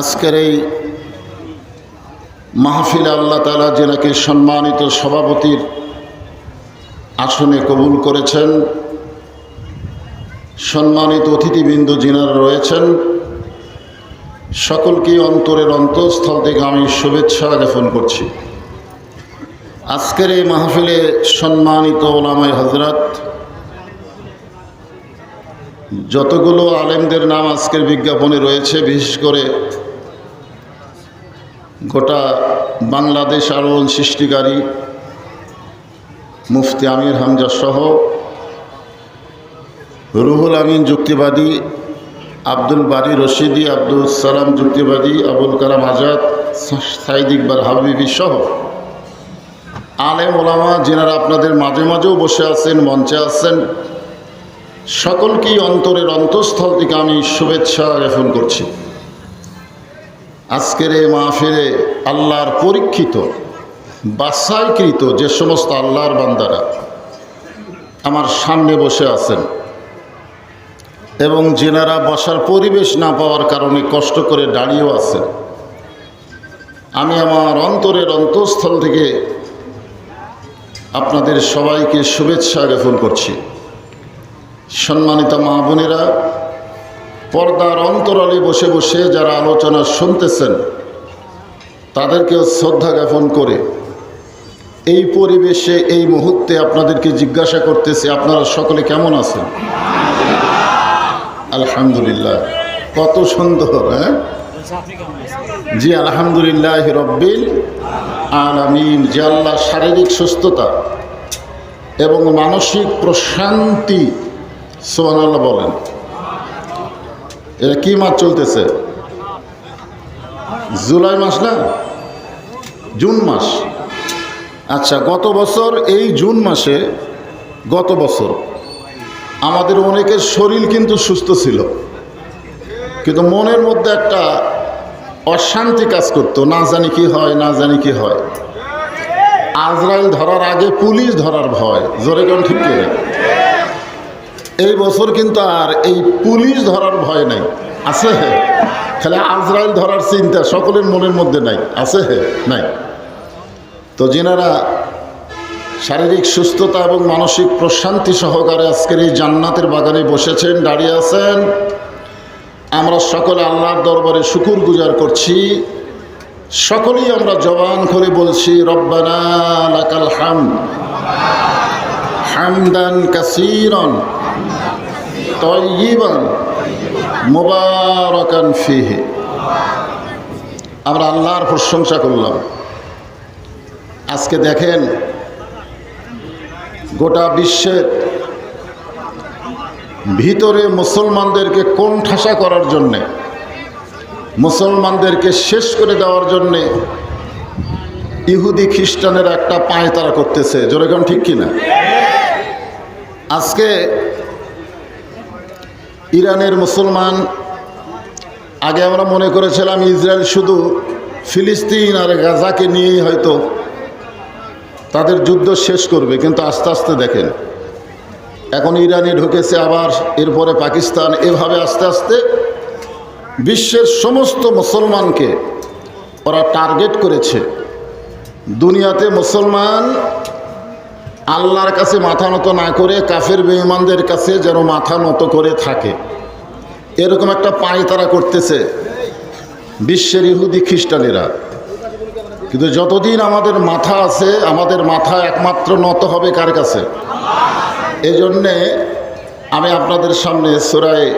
আজকের এই মাহফিলে আল্লাহ তালা যেনাকে সম্মানিত সভাপতির আসনে কবুল করেছেন, সম্মানিত অতিথিবৃন্দ যিনারা রয়েছেন, সকলকেই অন্তরের অন্তঃস্থল থেকে আমি শুভেচ্ছা জ্ঞাপন করছি। আজকের এই মাহফিলে সম্মানিত ওলামাই হজরত যতগুলো আলেমদের নাম আজকের বিজ্ঞাপনে রয়েছে, বিশেষ করে গোটা বাংলাদেশ আলোড়ন সৃষ্টিকারী মুফতি আমির হামজা সহ রুহুল আমিন যুক্তিবাদী, আব্দুল বারি রশিদি, আব্দুল সালাম যুক্তিবাদী, আবুল কালাম আজাদ, সাইদ ইকবর হাবিবি সহ আলেম ওলামা, যেনারা আপনাদের মাঝে মাঝেও বসে আছেন, মঞ্চে আছেন সকলকেই অন্তরের অন্তঃস্থল থেকে আমি শুভেচ্ছা জ্ঞাপন করছি। আজকের এই মাহফিলে আল্লাহর পরীক্ষিত বাসাইকৃত যে সমস্ত আল্লাহর বান্দারা আমার সামনে বসে আছেন এবং যেনারা বসার পরিবেশ না পাওয়ার কারণে কষ্ট করে দাঁড়িয়েও আছেন, আমি আমার অন্তরের অন্তঃস্থল থেকে আপনাদের সবাইকে শুভেচ্ছা জ্ঞাপন করছি। সম্মানিত মা বোনেরা, পর্দার অন্তরালে বসে বসে যারা আলোচনা শুনতেছেন, তাদেরকেও শ্রদ্ধা জ্ঞাপন করে এই পরিবেশে, এই মুহূর্তে আপনাদেরকে জিজ্ঞাসা করতেছি, আপনারা সকলে কেমন আছেন? আলহামদুলিল্লাহ। কত সুন্দর হ্যাঁ? জি, আলহামদুলিল্লাহ রব্বিল আলামিন। যে আল্লাহ শারীরিক সুস্থতা এবং মানসিক প্রশান্তি সোহানাল্লাহ বলেন। এটা কি মাস চলতেছে? জুলাই মাস না? জুন মাস। আচ্ছা গত বছর, এই জুন মাসে গত বছর আমাদের অনেকের শরীর কিন্তু সুস্থ ছিল। কিন্তু মনের মধ্যে একটা অশান্তি কাজ করতো। না জানি কি হয়, না জানি কি হয়। আজরাইল ধরার আগে পুলিশ ধরার ভয়। জোরে কোন ঠিক করে এই বছর কিন্তু আর এই পুলিশ ধরার ভয় নাই। আছে হে। খালি আজরাইল ধরার চিন্তা সকলের মনের মধ্যে নাই। আছে হে? নাই। তো যেনারা শারীরিক সুস্থতা এবং মানসিক প্রশান্তি সহকারে আজকের এই জান্নাতের বাগানে বসেছেন, দাঁড়িয়ে আছেন। আমরা সকলে আল্লাহর দরবারে শুকুর গুজার করছি। সকলেই আমরা জবান করে বলছি, রব্বানা লাকাল হাম হামদান কাসিরন। তয়িবান মোবারকান ফিহে। আমরা আল্লাহর প্রশংসা করলাম। আজকে দেখেন, গোটা বিশ্বের ভিতরে মুসলমানদেরকে কোন ঠাসা করার জন্যে, মুসলমানদেরকে শেষ করে দেওয়ার জন্যে ইহুদি খ্রিস্টানের একটা পায়ে তারা করতেছে জোরেগণ ঠিক কিনা? আজকে ইরানের মুসলমান, আগে আমরা মনে করেছিলাম ইসরায়েল শুধু ফিলিস্তিন আর গাজাকে নিয়েই হয়তো তাদের যুদ্ধ শেষ করবে, কিন্তু আস্তে আস্তে দেখেন, এখন ইরানে ঢুকেছে আবার, এরপরে পাকিস্তান, এভাবে আস্তে আস্তে বিশ্বের সমস্ত মুসলমানকে ওরা টার্গেট করেছে। দুনিয়াতে মুসলমান আল্লাহর কাছে মাথা নত না করে কাফের বেঈমানদের কাছে যেন মাথা নত করে থাকে। এরকম একটা পায় তারা করতেছে বিশ্বের ইহুদি খ্রিস্টানেরা। কিন্তু যতদিন আমাদের মাথা আছে, আমাদের মাথা একমাত্র নত হবে কার কাছে? এই জন্যে আমি আপনাদের সামনে সোরায়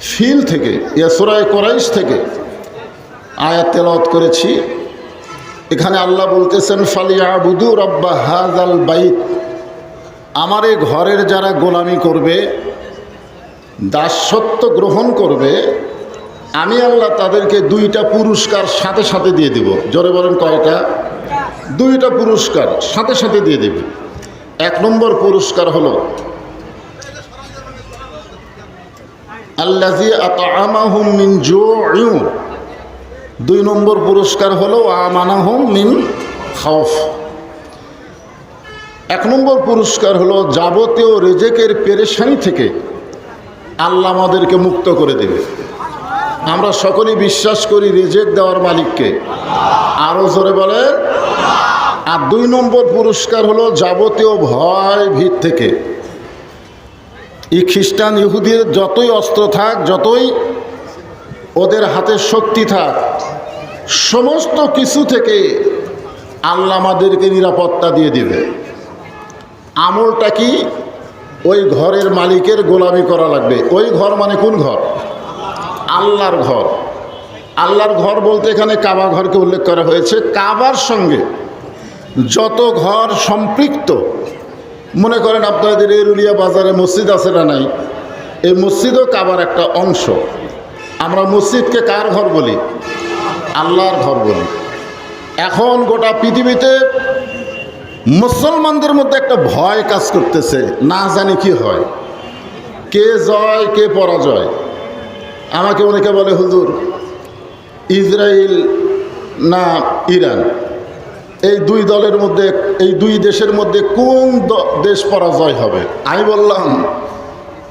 ফিল থেকে ইয়া সোরায় কোরাইশ থেকে আয়াত তেলত করেছি। এখানে আল্লাহ বলতেছেন ফালিয়া বুধু রব্বা হাজাল বাইত। আমার এই ঘরের যারা গোলামি করবে, দাসত্ব গ্রহণ করবে, আমি আল্লাহ তাদেরকে দুইটা পুরস্কার সাথে সাথে দিয়ে দেব। জোরে বলেন কয়টা? দুইটা পুরস্কার সাথে সাথে দিয়ে দেবে। এক নম্বর পুরস্কার হলো আল্লাজি আমাহুম মিন জো দুই নম্বর পুরস্কার হলো আমানাহুম মিন খাউফ এক নম্বর পুরস্কার হলো যাবতীয় রেজেকের পেরেশানি থেকে আল্লাহ আমাদেরকে মুক্ত করে দেবে। আমরা সকলেই বিশ্বাস করি রেজেক দেওয়ার মালিককে। আরও জোরে বলে আর দুই নম্বর পুরস্কার হলো যাবতীয় ভয় ভিত থেকে। এই খ্রিস্টান ইহুদির যতই অস্ত্র থাক, যতই ওদের হাতে শক্তি থাক। সমস্ত কিছু থেকে আল্লাহ আমাদেরকে নিরাপত্তা দিয়ে দিবে। আমলটা কি? ওই ঘরের মালিকের গোলামি করা লাগবে। ওই ঘর মানে কোন ঘর? আল্লাহর ঘর। আল্লাহর ঘর বলতে এখানে কাবা ঘরকে উল্লেখ করা হয়েছে। কাবার সঙ্গে যত ঘর সম্পৃক্ত, মনে করেন আপনাদের এরুলিয়া বাজারে মসজিদ আছে না নাই? এই মসজিদও কাবার একটা অংশ। আমরা মসজিদকে কার ঘর বলি? আল্লাহর ঘর বলি। এখন গোটা পৃথিবীতে মুসলমানদের মধ্যে একটা ভয় কাজ করতেছে, না জানি কি হয়। কে জয়, কে পরাজয়? আমাকে অনেকে বলে, হুজুর ইসরায়েল না ইরান, এই দুই দলের মধ্যে, এই দুই দেশের মধ্যে কোন দেশ পরাজয় হবে? আমি বললাম,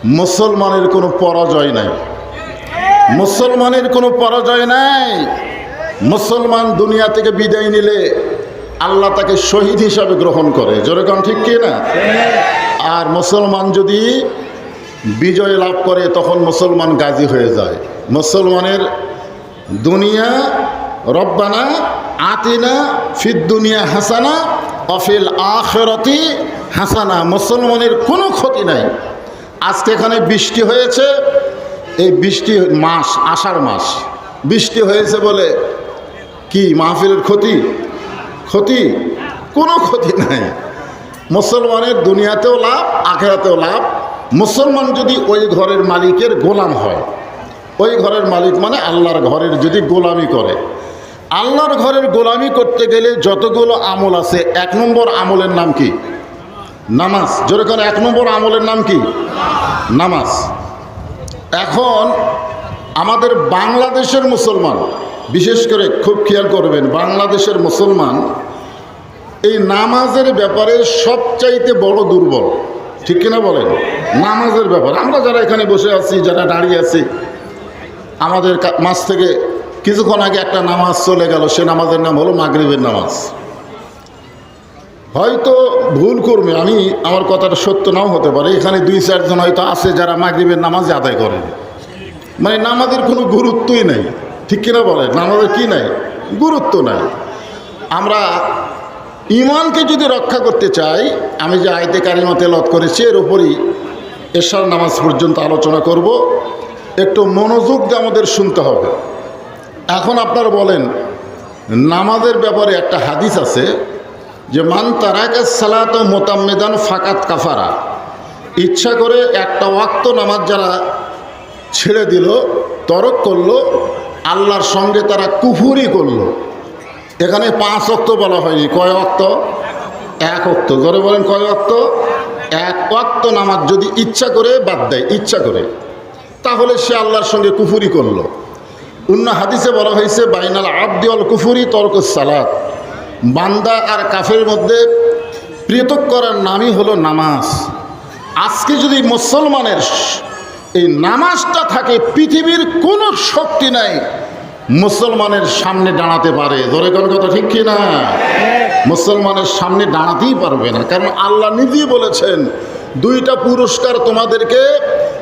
মুসলমানের কোনো পরাজয় নাই। মুসলমানের কোনো পরাজয় নাই। মুসলমান দুনিয়া থেকে বিদায় নিলে আল্লাহ তাকে শহীদ হিসাবে গ্রহণ করে। যেরকম ঠিক কি না? আর মুসলমান যদি বিজয় লাভ করে, তখন মুসলমান গাজী হয়ে যায়। মুসলমানের দুনিয়া রব্বানা আতিনা ফিদ দুনিয়া হাসানা অফিল আখেরতি হাসানা। মুসলমানের কোনো ক্ষতি নাই। আজকে এখানে বৃষ্টি হয়েছে এই বৃষ্টি মাস, আষাঢ় মাস। বৃষ্টি হয়েছে বলে কি মাহফিলের ক্ষতি? ক্ষতি? কোনো ক্ষতি নাই। মুসলমানের দুনিয়াতেও লাভ, আখেরাতেও লাভ। মুসলমান যদি ওই ঘরের মালিকের গোলাম হয়, ওই ঘরের মালিক মানে আল্লাহর ঘরের যদি গোলামি করে। আল্লাহর ঘরের গোলামি করতে গেলে যতগুলো আমল আছে, এক নম্বর আমলের নাম কি? নামাজ। যেরকম এক নম্বর আমলের নাম কি? নামাজ। এখন আমাদের বাংলাদেশের মুসলমান, বিশেষ করে খুব খেয়াল করবেন, বাংলাদেশের মুসলমান এই নামাজের ব্যাপারে সবচাইতে বড় দুর্বল। ঠিক কিনা বলেন? নামাজের ব্যাপার। আমরা যারা এখানে বসে আছি, যারা দাঁড়িয়ে আছি, আমাদের মাঝ থেকে কিছুক্ষণ আগে একটা নামাজ চলে গেল। সে নামাজের নাম হলো মাগরিবের নামাজ। হয়তো ভুল করবে, আমি আমার কথাটা সত্য নাও হতে পারে। এখানে দুই চারজন হয়তো আছে যারা মাগরিবের নামাজ আদায় করেন মানে নামাজের কোনো গুরুত্বই নাই। ঠিক কিনা বলে নামাজের কি নাই? গুরুত্ব নাই। আমরা ইমানকে যদি রক্ষা করতে চাই, আমি যে আয়তে কারিমা তেলত করেছি, এর উপরই এশার নামাজ পর্যন্ত আলোচনা করব। একটু মনোযোগ আমাদের শুনতে হবে। এখন আপনারা বলেন, নামাজের ব্যাপারে একটা হাদিস আছে। যে মান তারাকা সালাত মোতাম্মেদান ফাকাত কাফারা। ইচ্ছা করে একটা ওয়াক্ত নামাজ যারা ছেড়ে দিল, তরক করল, আল্লাহর সঙ্গে তারা কুফুরি করল। এখানে পাঁচ অক্ত বলা হয়নি, কয় অক্ত এক অক্ত ধরে বলেন, কয় অক্ত এক অক্ত নামাজ যদি ইচ্ছা করে বাদ দেয়, ইচ্ছা করে, তাহলে সে আল্লাহর সঙ্গে কুফুরি করল। অন্য হাদিসে বলা হয়েছে, বাইনাল আব্দি অল কুফুরি তর্ক সালাত। বান্দা আর কাফের মধ্যে পৃথক করার নামই হলো নামাজ। আজকে যদি মুসলমানের এই নামাজটা থাকে, পৃথিবীর কোনো শক্তি নাই মুসলমানের সামনে দাঁড়াতে পারে। ধরে কোন কথা ঠিক কি না মুসলমানের সামনে দাঁড়াতেই পারবে না। কারণ আল্লাহ নিজেই বলেছেন, দুইটা পুরস্কার তোমাদেরকে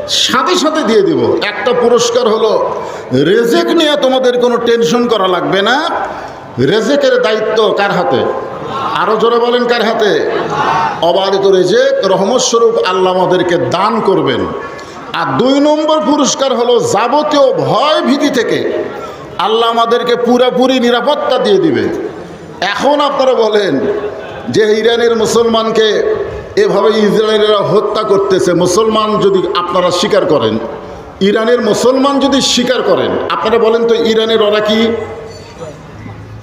সাথে সাথে দিয়ে দিব। একটা পুরস্কার হলো, রেজেক নিয়ে তোমাদের কোনো টেনশন করা লাগবে না। রেজেকের দায়িত্ব কার হাতে? আরও জোরে বলেন কার হাতে? অবারিত রেজেক রহমতস্বরূপ আল্লাহ আমাদেরকে দান করবেন। আর দুই নম্বর পুরস্কার হলো যাবতীয় ভয় ভীতি থেকে। আল্লাহ আমাদেরকে পুরোপুরি নিরাপত্তা দিয়ে দিবে। এখন আপনারা বলেন যে ইরানের মুসলমানকে এভাবে ইসরায়েলেরা হত্যা করতেছে, মুসলমান যদি আপনারা স্বীকার করেন, ইরানের মুসলমান যদি স্বীকার করেন, আপনারা বলেন তো ইরানের ওরা কি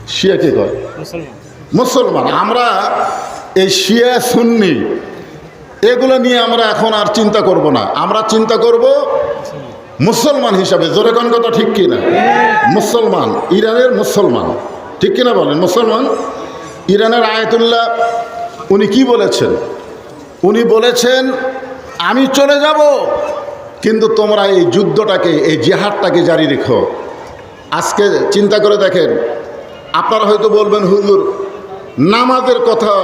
শিয়া কে কয়? মুসলমান। আমরা এই শিয়া সুন্নি এগুলো নিয়ে আমরা এখন আর চিন্তা করব না। আমরা চিন্তা করব মুসলমান হিসাবে। জোরে কোন কথা ঠিক কিনা মুসলমান। ইরানের মুসলমান। ঠিক কিনা বলেন? মুসলমান। ইরানের আয়াতুল্লাহ উনি কি বলেছেন? উনি বলেছেন আমি চলে যাব কিন্তু তোমরা এই যুদ্ধটাকে এই জেহাদটাকে জারি রেখো। আজকে চিন্তা করে দেখেন আপনারা হয়তো বলবেন, হুজুর, নামাজের কথা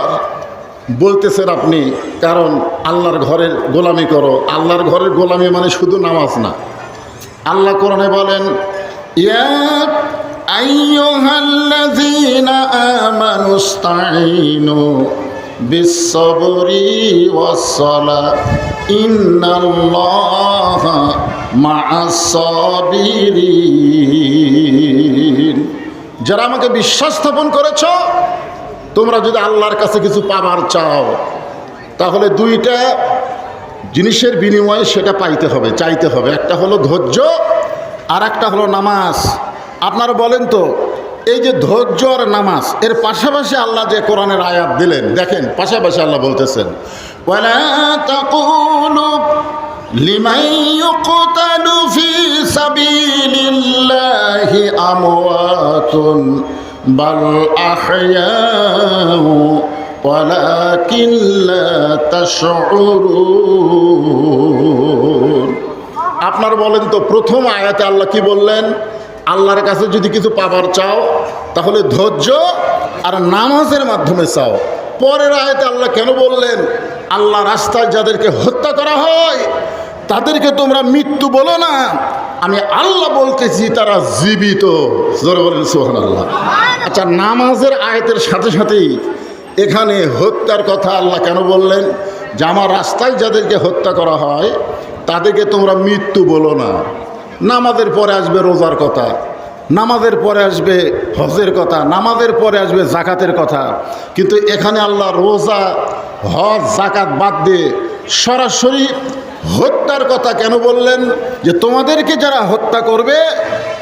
বলতেছেন আপনি, কারণ আল্লাহর ঘরের গোলামি করো। আল্লাহর ঘরের গোলামি মানে শুধু নামাজ না। আল্লাহ কোরআনে বলেন ইন্নাল্লাহা যারা আমাকে বিশ্বাস স্থাপন করেছ, তোমরা যদি আল্লাহর কাছে কিছু পাবার চাও, তাহলে দুইটা জিনিসের বিনিময়ে সেটা পাইতে হবে, চাইতে হবে। একটা হলো ধৈর্য আর একটা হলো নামাজ। আপনারা বলেন তো, এই যে ধৈর্য আর নামাজ, এর পাশাপাশি আল্লাহ যে কোরআনের আয়াত দিলেন, দেখেন, পাশাপাশি আল্লাহ বলতেছেন لِمَنْ يُقْتَلُ فِي سَبِيلِ اللَّهِ أَمْوَاتٌ بَلْ أَحْيَاءٌ ولكن لا تشعرون আপনার বলেন তো প্রথম আয়াতে আল্লাহ কি বললেন আল্লাহর কাছে যদি কিছু পাবার চাও তাহলে ধৈর্য আর নামাজের মাধ্যমে চাও পরের আয়াতে আল্লাহ কেন বললেন আল্লাহ রাস্তায় যাদেরকে হত্যা করা হয় তাদেরকে তোমরা মৃত্যু বলো না। আমি আল্লাহ বলতেছি, তারা জীবিত। বলেন সোহান আল্লাহ আচ্ছা নামাজের আয়তের সাথে সাথেই এখানে হত্যার কথা আল্লাহ কেন বললেন? যে আমার রাস্তায় যাদেরকে হত্যা করা হয়, তাদেরকে তোমরা মৃত্যু বলো না। নামাজের পরে আসবে রোজার কথা, নামাজের পরে আসবে হজের কথা, নামাজের পরে আসবে জাকাতের কথা। কিন্তু এখানে আল্লাহ রোজা, হজ, জাকাত বাদ দিয়ে সরাসরি হত্যার কথা কেন বললেন? যে তোমাদেরকে যারা হত্যা করবে,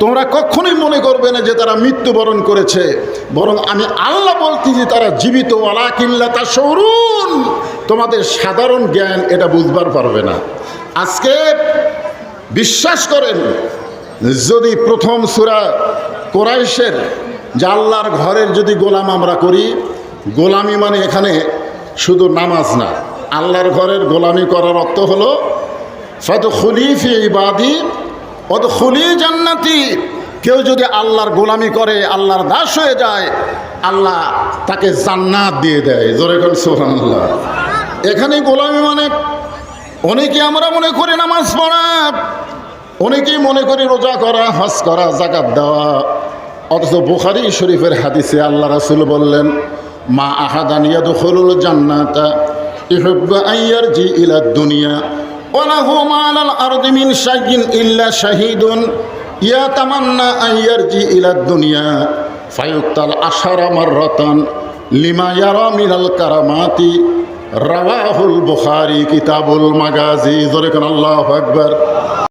তোমরা কখনোই মনে করবে না যে তারা মৃত্যুবরণ করেছে। বরং আমি আল্লাহ বলছি যে তারা জীবিত। আলা কিল্লা তা সরুন তোমাদের সাধারণ জ্ঞান এটা বুঝবার পারবে না। আজকে বিশ্বাস করেন, যদি প্রথম সুরা কোরাইশের, যে আল্লাহর ঘরের যদি গোলাম আমরা করি, গোলামি মানে এখানে শুধু নামাজ না। আল্লাহর ঘরের গোলামি করার অর্থ হলো ফত খুলিফি ইবাদি অত খুলি জান্নাতি। কেউ যদি আল্লাহর গোলামি করে, আল্লাহর দাস হয়ে যায়, আল্লাহ তাকে জান্নাত দিয়ে দেয়। জোরে কোন সোহান আল্লাহ এখানে গোলামি মানে অনেকে আমরা মনে করি নামাজ পড়া, অনেকেই মনে করি রোজা করা, হজ করা জাকাত দেওয়া। অথচ বুখারি শরীফের হাদিসে আল্লাহ রাসুল বললেন, মা আহাদানিয়া দখলুল জান্নাতা। ইহব্বা আইয়ার জি ইলা দুনিয়া, ওয়ালাহু ইল্লা শাহিদুন, ইয়া তামান্না আইয়ার জি ইলা দুনিয়া, ফায়ুক্তাল আশারা মাররাতান লিমা ইয়ারা কিতাবুল মাগাজি জোরে কোন